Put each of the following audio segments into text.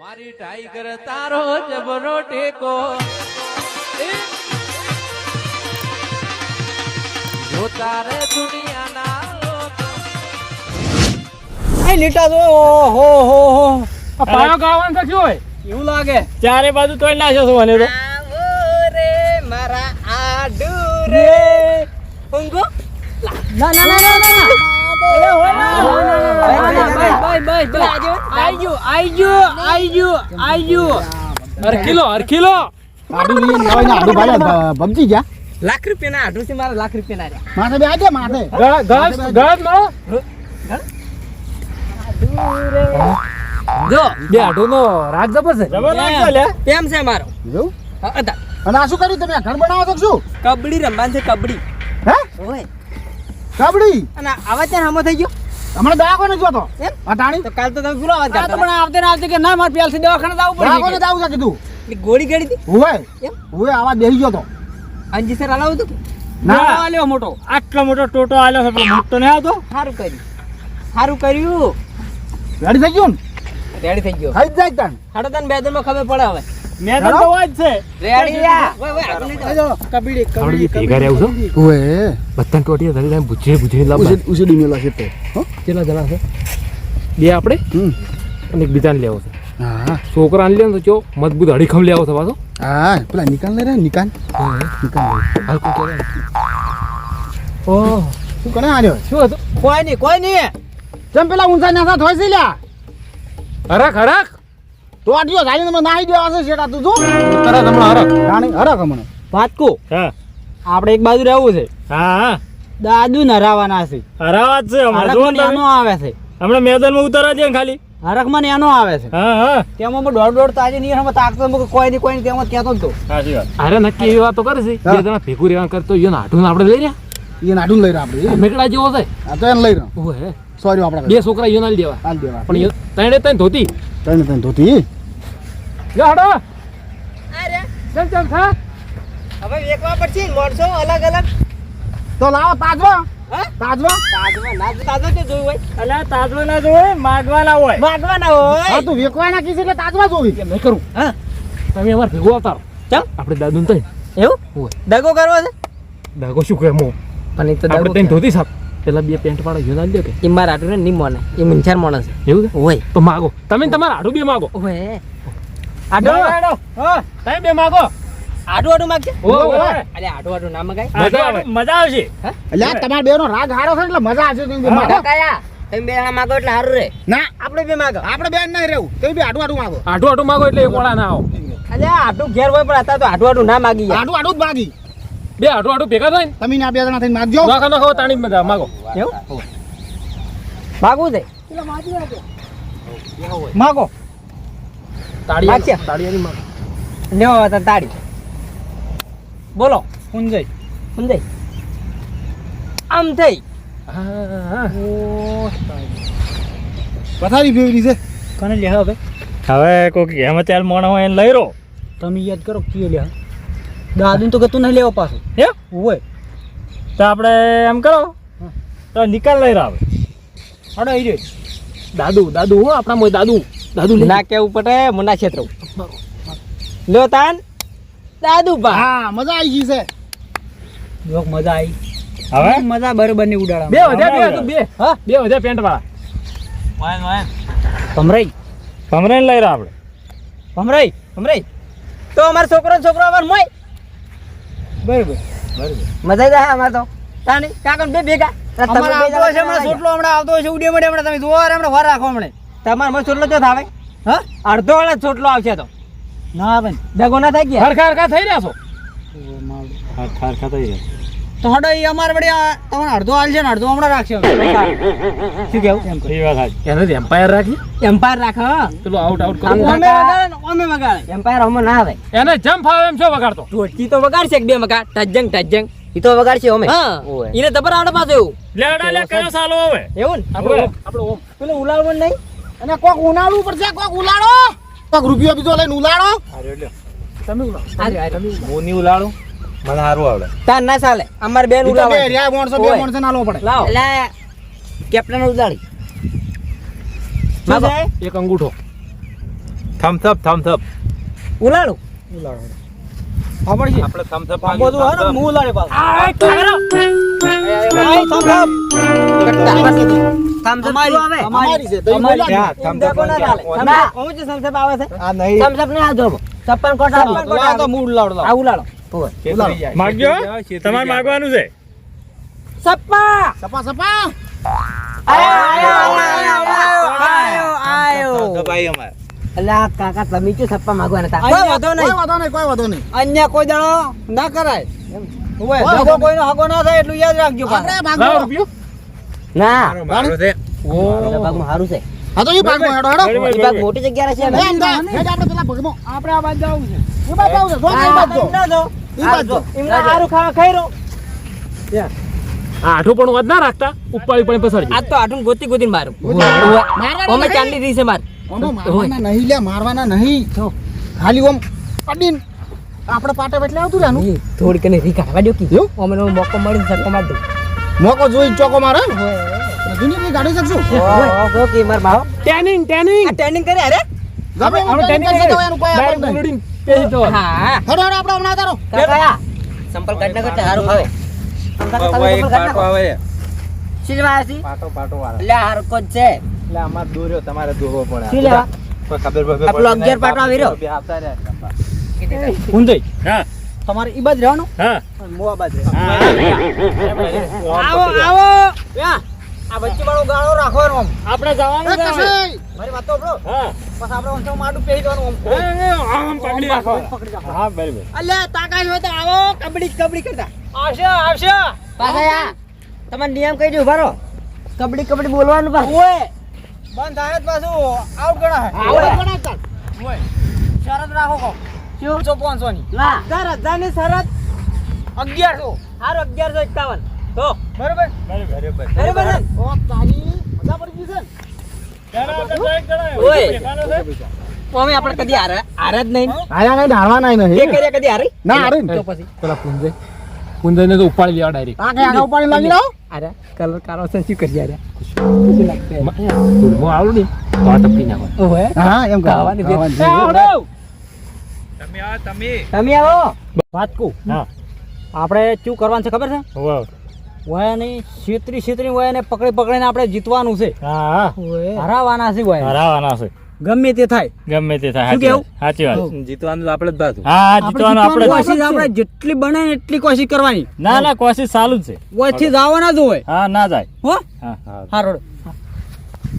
મારી ટાઈગર તારો જબરો ટેકો. જો તારે દુનિયાના લોકો આઈ લીટા જો ઓહો હો હો આ પાયો ગાવાનું તો શું હોય. એવું લાગે? ચારે બાજુ તોય નાખ્યો છો મને તો. રે મારા આડુ રે ઊંઘો. ના ના ના ના ના. ના આઈ ગયો લઈને જવાય ને લાખ આડુ છે મારા લાખ રૂપિયાના રહ્યા માથે બે આજે માથે ગળા ગળા ગળા મારો જો બે આઢો નો રાગ જબર છે જબર રાખજો લે. કેમ છે મારો જો. અને આ શું કર્યું તમે ઘર બનાવો છો શું કબડી રમવાનું છે કબડી હે ઓય કબડ્ડી અને આવા ત્યાં હામો થઈ ગયો. હમણાં દવાખાને ગયો તો. એમ? અટાણી તો કાલ તો તમે પેલો અવાજ કરતા પણ આવતે આવતે કે ના મારે પેલથી દવાખાને જવું દવાખાને જવું આવું છે કીધું. ગોળી ગળી હતી? હોય એમ? હુવે આવા બેસી ગયો તો. અંજી સર હલાવું તો ના. આલ્યો મોટો. આટલો મોટો ટોટો આલ્યો છે પણ મોટો નહીં આવતો. સારું કર્યું. સારું કર્યું. રેડી થઈ ગયું ને? રેડી થઈ ગયો. જ જાય તાણ. હાડો તને બે દિનમાં ખબર પડે હવે. મેં તો હેલો? છે. ભેગા રહેવું છો? ધરી તે. હો? કેટલા જણા છે? બે આપણે હમ. અને એક બીજાને લેવો છે. હા. છોકરાને લેવો તો ચો મજબૂત અડીખમ લેવો છે પાછો. હા પેલા નિકાલ લે રે નિકાલ. નિકાલ. લે. ઓહ શું કરે આર્યો? શું હતું? કોઈ નહીં કોઈ નહીં. જેમ પેલા ઊંચા નાસા છે લ્યા. હરક હરખ. તો આટલો ગાડી તમે નાહી દેવા છે શેટા તું જો. તરત હમણાં હરક રાણી હરક હમણાં પાતકો હા. આપણે એક બાજુ રહેવું છે. હા હા. દાદુ નરાવાના છે. હરાવા છે હમણાં. આવે છે. હમણાં મેદાનમાં ઉતારા દે ને ખાલી. હરખમાં એનો આવે છે. હા હા. તેમાં હું દોડ દોડ તાજે નહીં હમણાં તાકતો મુક કોઈ નહીં કોઈ નહીં તેમાં કહેતો તો. વાત. અરે નક્કી એવી વાતો કરે છે જે તમે ભેગું રહેવાનું કરતો યો નાઠું આપણે લઈ રહ્યા? એ નાડું લઈ રહ્યા આપણે. મેકડા જેવો છે. આ તો એને લઈ રહ્યો. ઓહે સોરી આપણે. બે છોકરા યો દેવા. હાલ દેવા. પણ તણે ત્રણે ધોતી. તણે તને ધોતી. જો હાડો. અરે. ચલ ચલ થા. હવે વેકવા પડશે ને માણસો અલગ અલગ. તો લાવો તાજવા. હા? તાજવા. તાજમાં ના તાજો તે જોયું હોય. અલ્યા તાજવા ના જોવે માગવાના હોય. માગવાના હા હોય તું વેકવાના કીધી એટલે તાજવા જોવી. કે મેં કરું. હા. તમે અમારે ભેગો આવતા રહો. આપણે દાદુ તઈ. એવું? હોય દગો કરવો છે? દાગો શું કહે એ તો આપણે તઈ ધોતી સાપ. પેલા બે પેન્ટ વાળો યો ના કે? એ મારા આટું ને નહીં મોને એ મિંચાર માણસ એવું હોય. તો માગો. તમે તમારા આડું બે માગો. આટો આડો હા. તમે બે માગો. આટું આટું માગશે ઓ. અરે આટું આટું ના મગાય. મજા આવે. મજા આવશે. એટલે તમારા બેનો રાગ હારો છે એટલે મજા આવશે તમે બે માગો. કયા. તમે બે જણા માગો એટલે સારું રે. ના. આપણે બે માગો. આપણે બેન નહીં રહેવું. તમે બી આડું આડું માગો. આટું આટું માગો એટલે એ વાળા ના આવો. અરે આટું ઘેર હોય પણ અત્યારે તો આટું આટું ના માગી આડું આડું જ માગી. બે આટું આટું ભેગા થાય તમે ને આ બે જણા થઈને માગજો. નાખો નાખો તાણી બધા માગો. એવું? માગવું છે? માગો તાળી તાળી માગો. લેવો તાળી. બોલો. સમજાય સમજાય આમ થઈ. પથારી ફેવરી છે કોને લે હવે? હવે કોઈક એમાં ચાલ મોણા હોય એને લઈ રહો. તમે યાદ કરો કીએ લે દાદુ તો કતું નહીં લેવો પાછું. હે? હોય. તો આપણે એમ કરો તો નિકાલ લઈ રહ્યો હડો ઈ દાદુ દાદુ હો આપણા મોય દાદુ. દાદુ ના કેવું પડે મના ક્ષેત્ર લો તાન. દાદુ બા. હા મજા આવી ગઈ છે. જોક મજા આવી હવે? મજા બરોબરની ઉડાડા બે વધ્યા બે તું બે. હા? બે વધ્યા પેન્ટ વાળા. ભમરાઈ. ભમરાઈને લઈ રહ્યા આપણે. ભમરાઈ ભમરાઈ. તો અમારો છોકરો છોકરો અમાર મોય બરોબર. મજા આવી જાય અમાર તો. તાની કાકા બે ભેગા. અમારે આવતો હશે હમણાં સોટલો હમણાં આવતો હશે ઉડે મળે હમણાં તમે જોવા હમણાં વાર રાખો હમણાં. તમારે મને સોટલો ક્યાં થાવે? હા? અડધો વાળા જ સોટલો આવશે તો. ના બેન દગો ના થાય ગયા? હરખા હરખા થઈ રહ્યા છો. તો હડો એ અમારે વળી તમને અડધો હાલ છે ને અડધો હમણાં રાખશે. શું કેવું? એમ વાત એને એમ્પાયર રાખી એમ્પાયર રાખ પેલો આઉટ આઉટ કરો. અમે વગાડે અમે વગાડે. એમ્પાયર અમે ના આવે. એને જમ્પ આવે એમ છો વગાડતો? ટોટકી તો વગાડશે એક બે મકા ટજંગ ટજંગ ઈ તો વગાડશે અમે. હા. ઈને દબર આવડે પાછું એવું. લે લે કયો સાલો હવે? એવું ને? આપણો ઓમ, ઓમ. પેલું ઉલાળવું નહીં. અને કોક ઉનાળવું પડશે કોક ઉલાળો. કોક રૂપિયો બીજો લઈને ઉલાળો. તમે મને સારું આવડે. તાર ના ચાલે. અમાર બેન ઉડાવે બે રિયા મોણસો બે મોણસો ના લો પડે લાવ. લે. કેપ્ટન ઉડાડી. માગો એક અંગૂઠો. થમ્સ અપ ઉલાડો. આપણે હે ઉલાડે આ થમ્સ અપ અમારી આવે? અમારી. છે તો અમારી. હા, thumbs up કોના ચાલે? હું જે thumbs up આવે છે. આ નહીં. Up ને આ જો છપ્પન કોટ તો મૂળ લાવડો આ ઉલાડો. માગજો તમારે માગવાનું છે? સપ્પા! સપા સપા આયો આયો આયો આયો આયો અલા કાકા તમે કે સપ્પા માંગવાના હતા? કોઈ વાંધો કોઈ વાંધો નહીં કોઈ વાંધો નહીં. અન્ય કોઈ દાડો ના કરાય. ઓય કોઈ દગો કોઈનો હગો ના થાય એટલું યાદ રાખજો. ના. મારો છે. મારા ભાગમાં સારું છે. હા તો ઈ ભાગમાં હેડો. હેડો એ ભાગ મોટી જગ્યા છે એ જા, આપણે પેલા ભગમો આપણે આ બાજુ જવું છે. ઈ બાજુ આવું છે, જો ઈ બાજુ જો. ઈ બાજુ જો. એમને સારું ખાવા ખાઈ આ આઠું પણ વાત ના રાખતા. ઉપાડી પણ પસરજી આજ તો આઠું ગોતી ગોતીને મારું ઓમે ચાંદી દીસે છે માર. ઓનો મારવાના નહીં લે મારવાના નહીં. ખાલી ઓમ પડીન આપણે પાટે બેઠલે આવતું રહેવાનું થોડીક ને રી કાઢવા દો કી. ઓમે મોકો મળીને સટ્ટો માર દો મોકો જોઈ ચોકો મારે. દુનિયા ગાડી શકશું ઓહો કે માર ભાવ ટેનિંગ ટેનિંગ આ ટ્રેનિંગ કરે અરે? ગમે આપણે એમ ટેનિંગ તો એનું કોઈ ડાયરેક્ટ આપણને પેહી જવાનું. હા હેડો હેડો આપણે હમણાં તારો. કાકા સંપલ કાઢ કરતા હારું ભાવે. કાકા તમે સંપલ આવે. શીલવા પાટો પાટો વાળા. લે હારું કોજ છે. એટલે અમાર દોર્યો તમારે દોરવો પડે. શી કોઈ ખબર ખબર આપણો અગિયાર પાટો આવી રહ્યો. બે આવતા રહ્યા ઊંધાઈ. હા. તમારે ઈ બાજ રહેવાનું? હા. મોવા બાજ. આવો આવો. યા. આ વચ્ચે વાળો ગાળો રાખવાનો આમ. આપણે જવાનું છે. મારી વાત તો બ્રો હા. બસ આપણે ઓંચો માડું પહેરી દેવાનું એ, એ, આમ પકડી રાખો. પકડી રાખો. હા બરાબર. અલ્યા તાકાત હોય તો આવો કબડી કબડી કરતા. આવશે આવશે. પાછા યા. તમે નિયમ કહી દો ભરો કબડ્ડી કબડ્ડી બોલવાનું પાછું. ઓય બંધ થાય પાછું. આઉટ ગણા હે આવડે ગણાતા. શરત રાખો કો શું? પાંચસો ની ચાર હજારની શરત. અગિયારસો. હારો અગિયારસો એકાવન. તો. બરોબર? બરાબર. બરોબર ઓ તારી મજા પડી ગઈ છે ને? ત્યારે આપણે direct જણાય. ઓય. દેખાનો છે? અમે આપણે કદી હારે હારે જ નહીં આયા નહીં ધારવાના એ નહીં કર્યા કદી હારે? ના હારે તો પછી. પેલા પુંજય પુંજયને તો ઉપાડી લેવા ડાયરેક્ટ આ કઈ આગળ ઉપાડી લાગી રહો અરે કલર કારો છે શું કરી અરે હું આવડું ને તો ટપકી નાખો. ઓહે હા એમ ખાવાની ભેટ. ખાવાની એ, ભેટ. આવડો. તમે આ તમે. તમે આવો. વાત કહું. હા. આપણે શું કરવાનું છે ખબર છે? વયાની છેતરી છેતરી વયાને પકડી પકડીને આપણે જીતવાનું છે. હા હરાવાના છે વયા. હરાવાના છે. ગમે તે થાય. ગમે તે થાય શું કેવું? સાચી વાત. જીતવાનું આપણે જ બાજુ. હા જીતવાનું આપણે કોશિશ આપણે જેટલી બને એટલી કોશિશ કરવાની. ના ના કોશિશ ચાલુ જ છે. ઓછી જવાના જ હોય. હા ના જાય. હો? હા. હા. હા રોડ.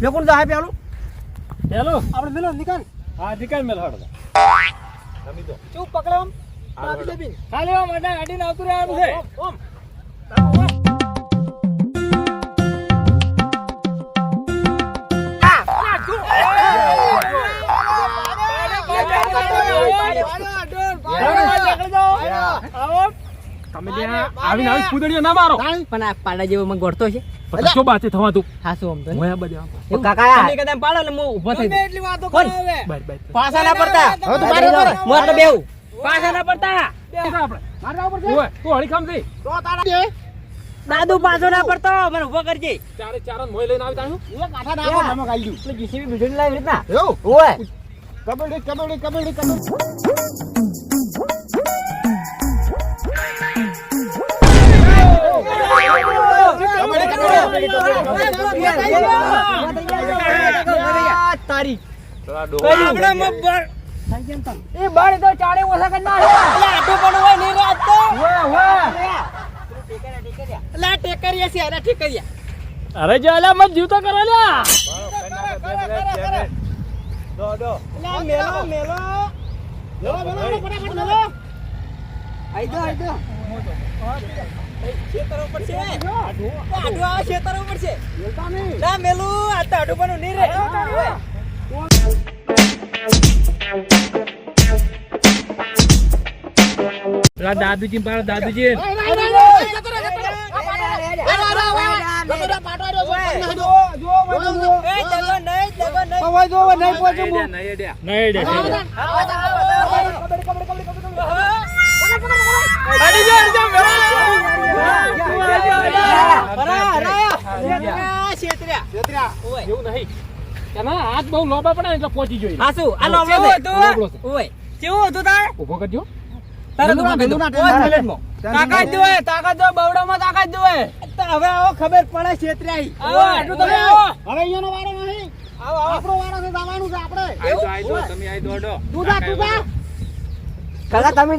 લેકુન જાય પેલું. પેલો? આપણે મેલો નિકાલ હા ઠીક મેલ હડો શું પકડે આમ? દાબી દાબી ખાલી આમ અડી આવતું રહેવાનું છે. તમે આવીને આવી કૂદડીઓ ના મારો. પણ આ પાડા જેવો મને ગોળતો છે. પણ બાતે થવાતું? હા શું આમ તો હું બધા કાકા તમે કદાચ પાડો એટલે હું ઊભો થઈ જાઉં. એટલી વાતો બાય બાય. પાછા ના પડતા. હવે તો બારે બારે. હું તો બેહું. પાછા ના પડતા. આપણે. ઓય તું હળી ખામ થઈ તો તારા દાદુ પાછો ના પડતો. મને ઊભો કરજે. ચારે ચાર મોય લઈને આવી તાણું એ કાંઠા નાખો, તમે ખાઈ લ્યું. એટલે જીસીબી બીજું લાવી રીતના. એવું? ઓય. કબડ્ડી, કબડ્ડી, કબડ્ડી, કબડ્ડી. તારી એ બાર તો ચાડે ઓછા કરી નાખે આટો પણ હોય નહીં રાત તો હોય હોય એટલે આ ટેકરિયા છે અરે ટેકરિયા અરે જો અલ્યા મત જીવતો કરો દો દો મેલો મેલો મેલો, મેલો, મેલો, ફટાફટ મેલો. આઈ દો આઈ દો ખેતર ઉપર છે આડો આ ખેતર ઉપર છે ના મેલું આ તો આડો પણ નહીં રે ઓય. પેલા દાદુજી પાડો દાદુજી રહે, રહે. રહે, નહીં હાથ જો હવે ખબર પડે છેતરાઈ આવો આટલું તમે આવો છે આપણે આઈ દો, તમે આઈ દો, અડો. તું જા તું જા તમે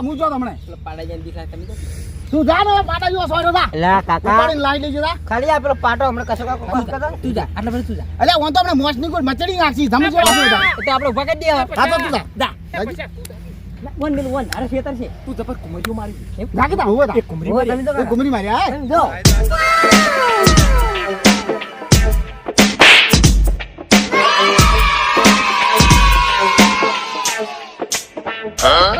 હું જો તમને પાડા જઈને દીખા તમે તું જા ને પાટા જો સોયરો જા. એલા કાકા. ઉપાડીને લાઈ લેજો જા. ખાલી આ પેલો પાટો હમણે કસો કાકો તું જા આટલા બધું તું જા. અલે હું તો હમણાં મોસની કોઈ મચડી નાખી તમે જો. તો આપણે ઊભા કરી દે હા તો તું જા. જા. વન મિલ વન અરે શેતર છે. તું જબર કુમરીઓ મારી તા હોવે તા. કુમરી એ ગુમરી મારી હા. જો. જો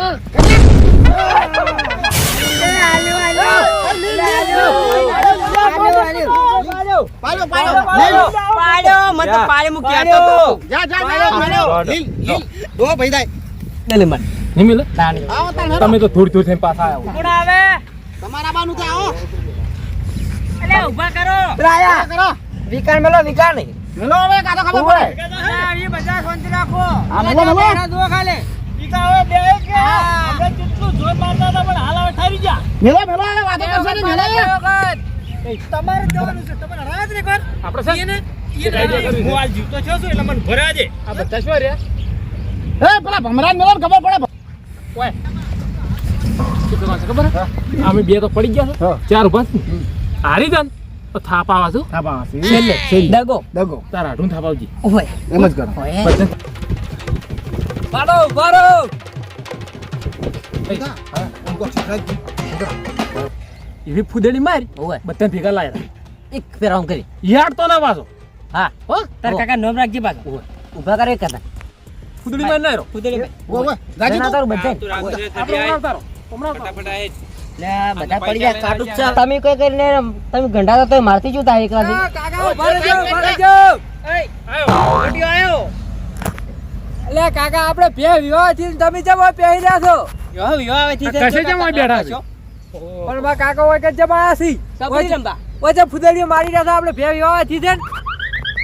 પાડો પાડો પાડો. મને તો પાડે મૂકી આતો તો જા જા જા લીલ લીલ દો ભાઈ દાય લે મન. નહીં મિલે? આવો તાણ તમે તો થોડી થોડી થઈને પાછા આવો. કોણ આવે? તમારા બાનું છે આવો અલે ઊભા કરો. આ કરો. વિકાન મેલો વિકાન મેલો હવે કાતો ખબર પડે. એ બધા શાંતિ રાખો. હા, મેલો, મેલો. દો ખાલે ખાલી. વિકા હવે બે કે આપણે કેટલું જોર મારતા હતા પણ હાલ હવે ઠરી જા મેલો મેલો હવે વાતો કરશે ને મેલો તમારે જવાનું છે. તમારે રાત ને કર. આપણે છે? છે. હું હાલ જીવતો છો છું એટલે મને ભરા દે. આ બધા શું રહ્યા? એ પેલા ભમરાન મેલો ખબર પડે? ઓય. શું કરવાનું છે ખબર? અમે બે તો પડી ગયા છે. ચાર ઊભા હારી જાન. તો થાપ આવા છું. હા છેલ્લે છેલ્લે. દગો દગો તારા હાડું થાપ આવજી. ઓય. એમ જ કરો. પાડો પાડો હા ઉनको શીખાય એવી ફૂદેડી મારી ઓય બધા ભેગા લાયા એક ફેરામ કરી. યાર તો ના પાછો. હા. હો તાર કાકા નોમ રાખજે પાછો. ઊભા કરે કાકા ફૂદડી માર ના રહ્યો કુદરી ઓ ઓ ગાજી તો. તારું બધા આપણે તારો હમણાં તારો. લે બધા પડી જાય કાટું જ તમે કઈ કરીને તમે ગંઢા તો મારતી જો તા એકલાથી કાકા ઊભા રહેજો ઊભા રહેજો આવ્યો. એટલે કાકા આપણે બે વિવાહથી તમે જમ પહેરી રહ્યા છો? વિવાહ વિવાહથી કશે જમ બેઠા છે? પણ માં કાકા હોય કે જમા છી સબરી જમતા ઓય ફુદડીઓ મારી રહ્યા આપણે બે વિવાહથી છે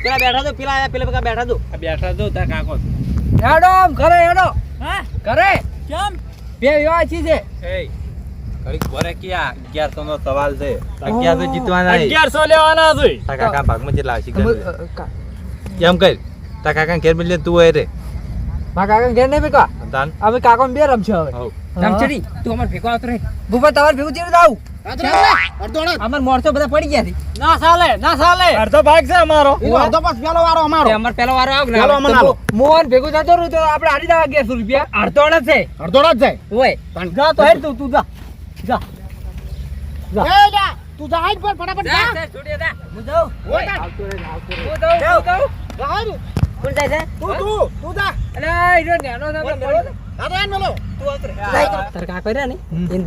પેલા બેઠા તો પેલા આયા પેલા બેઠા દો. આ બેઠા દો તા કાકો હેડો આમ ઘરે હેડો. હા? ઘરે. કેમ? બે વિવાહથી છે. ઘડીક ભરે ક્યાં અગિયારસો નો સવાલ છે. અગિયારસો જીતવાના અગિયાર અગિયારસો લેવાના છે. તા કાકા ભાગમાં જેટલા આવશે કેમ એમ કર તારા કાકા ઘેર મિલે તું હોય રે. મા કાકા ઘેર નહીં બેકા તાન. અમે કાકો બે રમશે હવે. રમચડી તું અમાર ભેગો આવતો રે ભૂપા તમાર ભેગું ચેરું આવું? અમાર મોરસો બધા પડી ગયા ના સાલે ના સાલે અડધો ભાગ છે અમારો. અડધો પાસ પેલો વારો અમારો. અમાર પેલો વારો આવ પેલો અમને મોહન ભેગું થતો રહ્યું તો આપણે હારી જવા અગિયારસો રૂપિયા. અડધો અડધ છે. અડધો જ જાય ઓય જા તો હેડ તું તું જા. જા. એ જા તું જા હાઈટ પર ફટાફટ જા છોડી દે હું જાઉં? ઓય. હું જાઉં હું જાઉં. જા કોણ જાય છે? તું તું તું જા. અલે ઈરો નેનો છે ને ઇન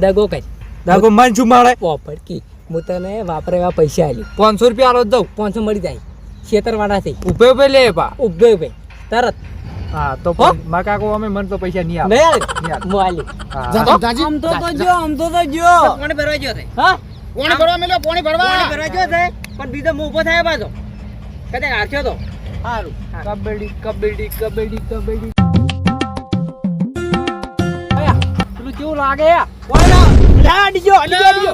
દગો કઈ. દાગો મન છું માળે? પોપડકી હું તને વાપરે એવા પૈસા આલી પાંચસો રૂપિયા આલો દઉં. પાંચસો મળી જાય. ખેતરવાળા થી ઉભે ઉભે લે પા. ઉભે ઉભે. તરત. હા તો? મા કાકો અમે મન તો પૈસા નહીં મેલ યાર. મોલી જા તું જાજી આમ તો તો જો. આમ તો તો જો કોણે ભરવા ગયો છે. હા? કોણ ભરવા મેલ્યો કોણ ભરવા. ભરવા ગયો છે. પણ બીજો મો ઊભો થાય પાછો. કદાચ હારખ્યો તો. સારું કબડ્ડી કબડ્ડી કબડ્ડી કબડ્ડી. પેલું કેવું લાગે અડીજો અડીજો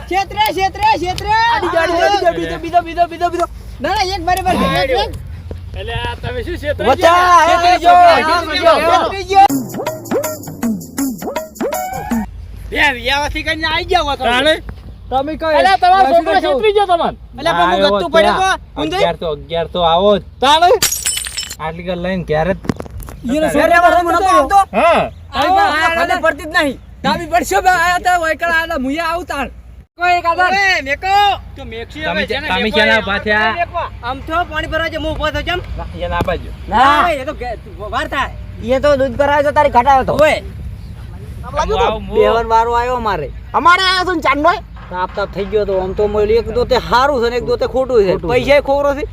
ક્ષેત્રે ક્ષેત્રે ક્ષેત્રે અડીજો અડીજો બીજો બીજો બીજો બીજો બીજો ના ના એક બરાબર એટલે આ તમે શું છે વચ્ચા ક્ષેત્રે જો ક્ષેત્રે જો બે વિયાવાથી કરીને આવી ગયા હો તાણે? તમે કઈ એટલે તમારો છોકરો છેતરી ગયો તમને એટલે પણ હું ગત્તું પડ્યો તો ઊંધું અગિયારસો અગિયારસો આવો જ. તાણે? આટલી કર લઈને ઘેર જ ઈનો છોકરો બરો નતો આવતો હા આવો ખબર પડતી જ નહીં. ડાબી પડશે બે આયા તા વૈકળ આયા તા મુયા આવતાણ કોઈ એક આધાર. મેકો. તો મેક્ષી તમે તમે ક્યાં ઊભા આમ તો પાણી ભરવા જે હું ઊભો થયો કેમ અહીંયા ના બાજુ. ના. એ તો ગે- એ તો દૂધ કરાવે તારી ઘટાયો તો ઓય બેવન વારો આવ્યો મારે. અમારે આયા તો ચાંદનો તાપ તાપ થઈ ગયો તો આમ તો મોલી એક દોતે સારું છે ને એક દોતે ખોટું છે. પૈસા ખોરો છે.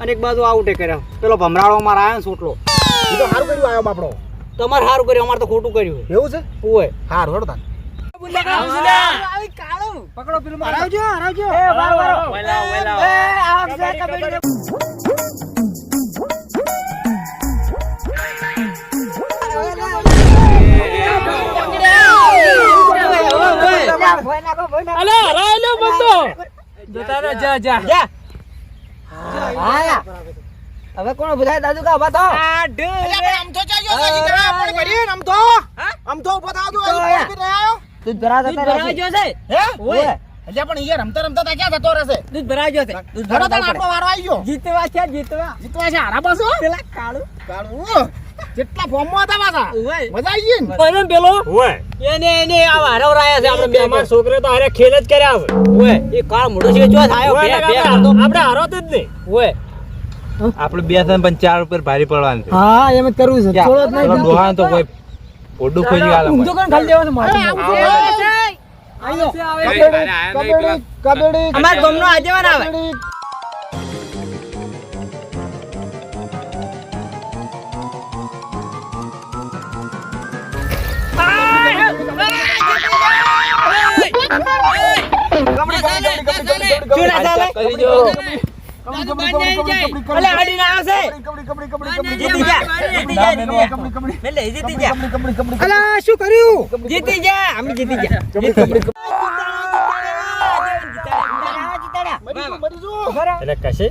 અને એક બાજુ આઉટે કર્યા. પેલો ભમરાળો માર આયો છોટલો તો સારું કર્યું આયો બાપડો. તમારે સારું કર્યું અમારે તો ખોટું કર્યું એવું છે? ઓય. સારું હેડો તાન જા જા. જા આયા હવે કોણ બુધાય દાદુ કા ઊભા તો આમ તો ચાલ્યો સાજી જીગરા, પણ વળી, આમ તો? આમ તો ઊભા થાવ તું, તો આયા. આયો. દૂધ ભરાવા જતા. ગયો છે? હે? ઓય. એટલે પણ યાર રમતા રમતા તા ક્યાં જતો રહેશે? દૂધ ભરાઈ ગયો છે. દૂધ ભરો ભરાવા આટલો વારો આવી ગયો. જીતવા છે જીતવા. જીતવા છે હારા બસો પેલા કાળું. કાળું. જેટલા ફોર્મમાં હતા પાછા. મજા આવી ગઈ ને? પણ પેલો? ઓય. એને એને આ વારો રાયા છે આપણે બે અમાર છોકરે તો હારે ખેલ જ કર્યા છે. ઓય એ કાળ મોડો છે જો થાયો બે બે આપણે આપણે હારો જ નહીં. ઓય. આપણે બે ત્રણ પણ ચાર ઉપર ભારી પડવાનું છે. હા એમ જ કરવું છે? જ નહીં પેલો તો કોઈ ગાલે ઊંધો કરીને ખાલી દેવાનું તો આયો. અમાર ગામનો આવે. જા. શું કર્યું જીતી જા અમે જીતી જા એટલે કશે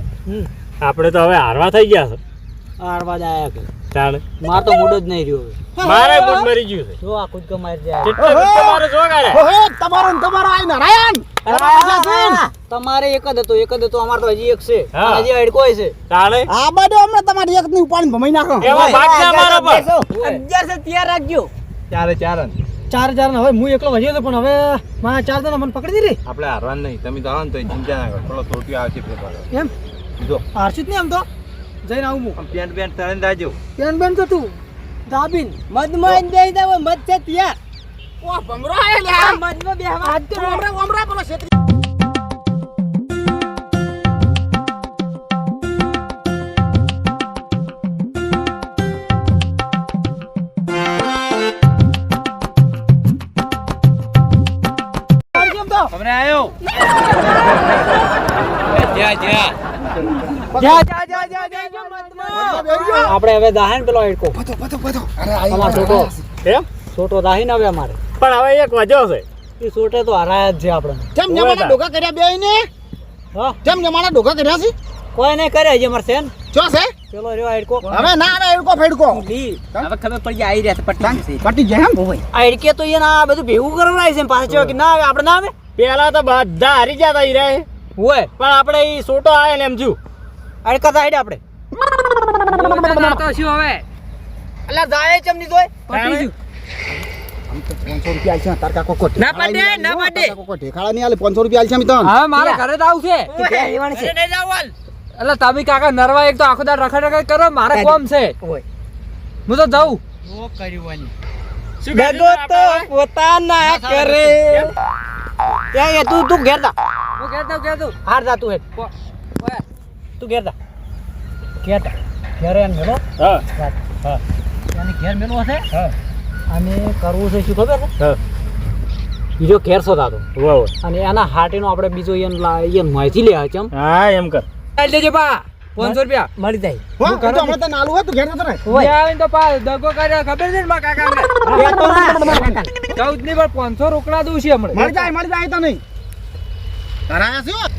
આપણે તો હવે હારવા થઈ ગયા છે જાય તાણ માર તો મૂડ જ નહીં રહ્યો મારે મૂડ મરી ગયું છે. જો આ કૂદકો મારી જાય. કેટલો તમારો મારો ઓહો! તમારો ને તમારો આઈ નારાયણ! તમારે એક જ હતો એક જ હતો અમાર તો હજી એક છે. હજી હડકોય છે. તાણે આ બધો હમણાં તમારી એક ની ઉપાડીને ભમાઈ નાખો. એવા ભાગ છે અમારા પર. અગિયાર છે તૈયાર રાખજો. ચારે ચાર ને. ચાર ચાર ને હવે હું એકલો વજ્યો હતો પણ હવે મારા ચાર જણા મને પકડી દીધી. આપણે હારવાનું નહીં. તમે તો આવો ને તો ચિંતા ના કરો. થોડો થોટીઓ આવશે પેપર એમ? જો. હારશું જ નહીં આમ તો. જઈને આવું હું. પેન્ટ પેન્ટ તળીને દાજો પેન બેન તો તું. દાબીન મધમાં દઈ દે મધ છે ત્યાં ઓ ભમરો આયો લે આ. મધમાં બેહવા. આજ તો ઓમરા ઓમરા બોલો છેતરી. કેમ આવ્યો જા જા જા જા જા જા જા. મતમાં આપણે હવે દાહન પેલો હેડકો. પતો પતો પતો અરે આઈ અમાર છોટો. એમ? છોટો દાહીન હવે અમારે. પણ હવે એક વજો છે. એ છોટે તો હરાયા જ છે આપણે કેમ જમાના ડોકા કર્યા બે ને હા. કેમ જમાના ડોકા કર્યા છે? કોઈ નહીં કરે જે અમારે સેન. જો છે? પેલો રહ્યો હેડકો. હવે ના આવે એડકો ફેડકો. હવે ખબર પડી આવી રહ્યા છે. પટ્ટી પટી જાય એમ આ હેડકે તો એ ના બધું ભેગું કરવડાય છે પાછા કે ના આવે આપણે ના આવે? પેલા તો બધા હારી જતા ઈ હોય. પણ આપણે એ સોટો આવે ને એમ છું અડકા તો હેડે આપણે અલા જાય ચમની તોય પટી ગયું. પાંચસો રૂપિયા આલશે તાર કાકો કોટ ના પાડે, ના પાડે. ઠેકાળા નહીં આલે પાંચસો રૂપિયા આલશે મિતન હવે મારે ઘરે જ આવું છે. અરે નહીં જાવ હાલ. તમે કાકા નરવા એક તો આખો દાડ રખડ રખડ કરો મારે કોમ છે. હું તો જાઉં. તો પોતાના કરે. ત્યાં તું તું ઘેર જા. હું કહેતો હાર જા તું હેડ તું ઘેર જા. ઘેર જા. ઘેરે એમ મેલો? હા. અને ઘેર મેલો હશે? હા. અને કરવું છે શું ખબર છે? હા. બીજો ઘેર શોધાતો વાવ અને એના હાટીનો આપણે બીજો લા- ઈયન માહિતી લે ચમ હા એમ કર. ચાલ દેજે બા પાંચસો રૂપિયા. મળી જાય. હો હું તો હમણાં તને આલું હોય ઘેર જતો રહે. આવીને તો પા દગો કર્યો ખબર છે ને કાકા. ચૌદની પણ પાંચસો રોકડા દઉં છે હમણાં. મળી જાય મળી જાય તો નહીં. શું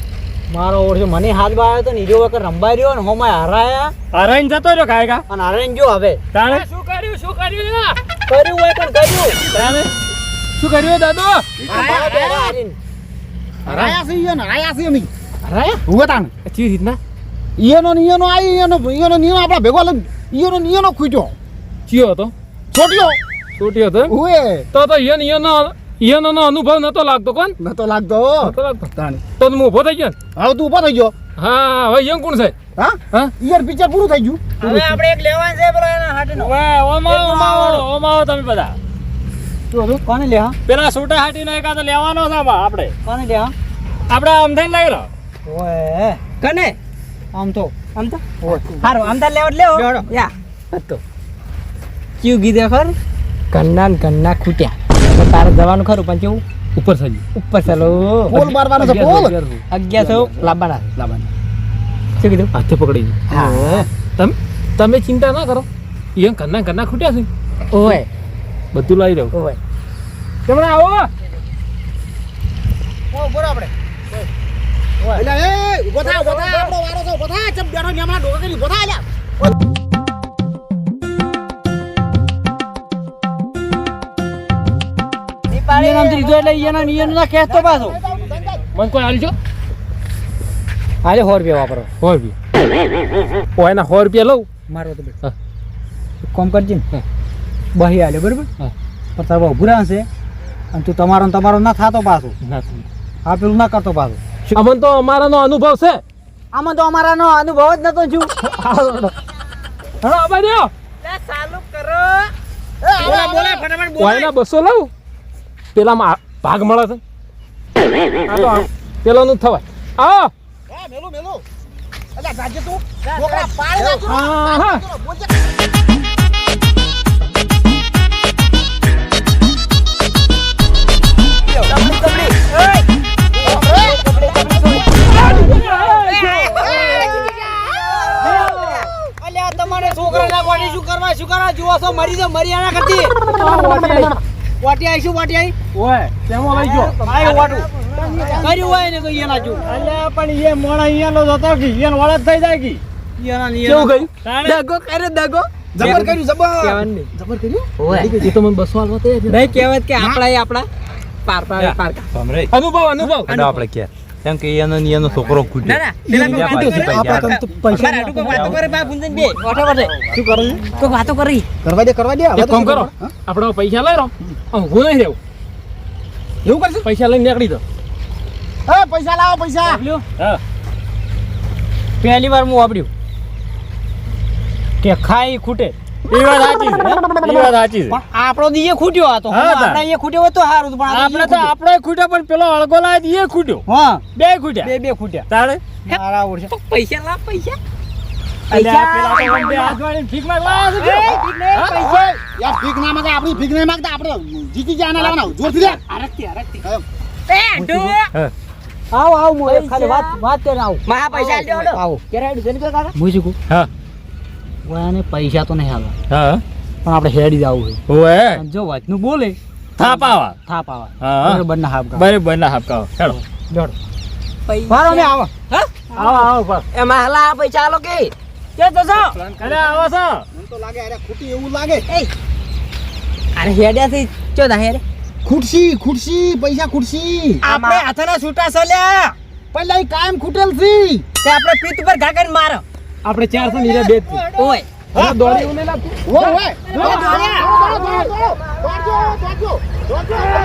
મારો ઓર મને હાથ બાયો તો નીજો વખત રંબાઈ રહ્યો ને હોમાં હરાયા. હરાઈને જતો રહ્યો કાયકા? અને હરાઈને જો હવે. તાણે? શું કર્યું શું કર્યું કર્યું હોય પણ કર્યું. તાણે? શું કર્યું દાદો. હરાયા છે ઈયોને હરાયા છે અમે. હરાયા? હું તાણ. ચી રીતના? ઈયોનો ને ઈયોનો આઈ ઈયોનો ઈયોનો ને ઈયોનો આપણા ભેગો લઈને ઈયોનો ને ઈયોનો ખૂટ્યો ચિયો હતો. છોટ્યો. છોટી હતો ઉએ તો તો ઈયો ઈયન ઈયનો અનુભવ નતો લાગતો કોણ? નતો લાગતો નતો લાગતો. તો હું ઊભો થઈ ગયો હા તું ઊભો થઈ ગયો. હા હવે યંગ કોણ છે? હા? હા? ઈયર પિક્ચર પૂરું થઈ ગયું. હવે આપણે એક લેવાનું છે પેલો એના હાટીનો. ઓવે ઓમાઓ ઓમાઓ ઓમાઓ તમે બધા. તું હતું કોને લે હા? પેલા સોટા હાટીનો એકાદો લેવાનો છે આપણે. કોને લે હા? આપણે લઈ રહ્યો. ઓય. કને? આમ તો. આમ તો? હારો આમ તો લેવડ. લેવો યા. હતો ક્યુ ગીધે ખર કન્ના કન્ના ખૂટ્યા. તો તારે જવાનું ખરું પણ કેવું? ઉપર થઈ ઉપર ચાલો. પોલ મારવાનો છે પોલ 1100 લાંબાના. લાંબાના. શું કીધું? હાથે પકડી હા. તમે તમે ચિંતા ના કરો. ઈયન કન્ના કન્ના ખૂટ્યા છે. ઓય બધું લાવી દઉં ઓય તમે આવો. ઓ બોર આપણે. એટલે એ ઊભો થા ઊભો થા. આપણો વારો છે ઊભો થા. ચમ બેઠો ને ડોકા કરી ઊભો થા અલ્યા. ઈ નામ લીધો એટલે ઈ એના નિયમ ના કહેતો પાછો. મને કોઈ આલજો આલે સો રૂપિયા વાપરો. સો રૂપિયા. ઓય ના સો રૂપિયા લઉં? મારો તો હા. કોમ કરજે ને. બહી આલે બરાબર? હા. પણ તારો ભૂરા રહેશે અને તું તમારો ને તમારો ના થાતો પાછો. આ પેલું ના કરતો પાછો. અમન તો અમારાનો અનુભવ છે. આમાં તો અમારાનો અનુભવ જ નતો જો હા રહ્યો. લે, ચાલુ કરો. બોલા બોલા ફટાફટ બોલા બસો લઉં? પેલામાં ભાગ મળે છે? આ તો આ પેલાનું જ થવાય. આવો. મેલું મેલું. અલ્યા જાજે તું છોકરા પાડી નાખજો હા, હા. બોલજે. અલ્યા તમારે છોકરાના વાટી શું કરવા? શું કરવા? જુઓ છો મરી જાવ મરી આના કરતી. વાટી આવી વાટી આવી ઓય તેમાં લઈ જો આયો વાટું. કર્યું હોય ને તો એના જો અલ્યા પણ એ મોણા અહીંયાનો જ જતો કે ઈયન વાળા થઈ જાય કે. એના કેવું ગયું દગો કરે દગો. જબર કર્યું જબર. જબર કર્યું? એ તો મને બસો હાલવા તૈયાર નહીં કહેવત કે આપણા એ આપણા. પાર પાર પાર અનુભવ અનુભવ. આપણે કે કેમ કે એનો ને એનો છોકરો ખૂટ્યો ના, ના, પાસે આપણે વાતો કરે બા ગુંજન બે ઓઠો વટે શું કરો છો? કોઈ વાતો કરી. કરવા દે કરવા દે હવે કામ કરો? આપણે પૈસા લઈ રહો. હું નહીં રહેવું. એવું કરશે? પૈસા લઈને નીકળી દો એ પૈસા લાવો પૈસા. હા. પહેલી વાર હું વાપર્યું. કે ખાઈ ખૂટે. એ વાત સાચી છે એ વાત સાચી છે. પણ આપણો ખૂટ્યો. આપણે ખૂટ્યો હતો સારું પણ આપણે તો આપણે ખૂટ્યો પણ પેલો અળગો લાય એ ખૂટ્યો. હા. બે ખૂટ્યા. બે બે ખૂટ્યા. તારે? મારા ઓળશે પૈસા લા પૈસા. છે આવો આવો ખાલી વાત વાત કરીને આવો. મહા પૈસા આવો ક્યારે આડું છે ને પેલા કાકા? હું શું હા. ઓયાને પૈસા તો નહીં હાલવા હા. પણ આપણે હેડી જવું છે ઓએ જો વાતનું બોલે. થાપાવા થાપ આવે. હા. બરોબર ના હાપ ગાવ. બરાબર ના હાપકાવો હેડો જોડો પૈસા. ને આવો. આવો આવો પર એમાં હાલા આ પૈસા આલો કે? કે જજો અરે આવો છો. મને તો લાગે અરે ખૂટી એવું લાગે. અરે હેડ્યા થી ચો દા હેરે ખૂટશી ખૂટશી પૈસા ખૂટશી. આપણે હાથના છૂટા સલ્યા પહેલા કાયમ ખૂટેલ છે. તે આપણે પીઠ પર ઘા કરીને મારો. આપણે ચારસો નીચે બે ઓય. હા દોડી ઉને લાગતું ઓય ઓય. દોડ્યા દોડ્યો દોડ્યો દોડ્યો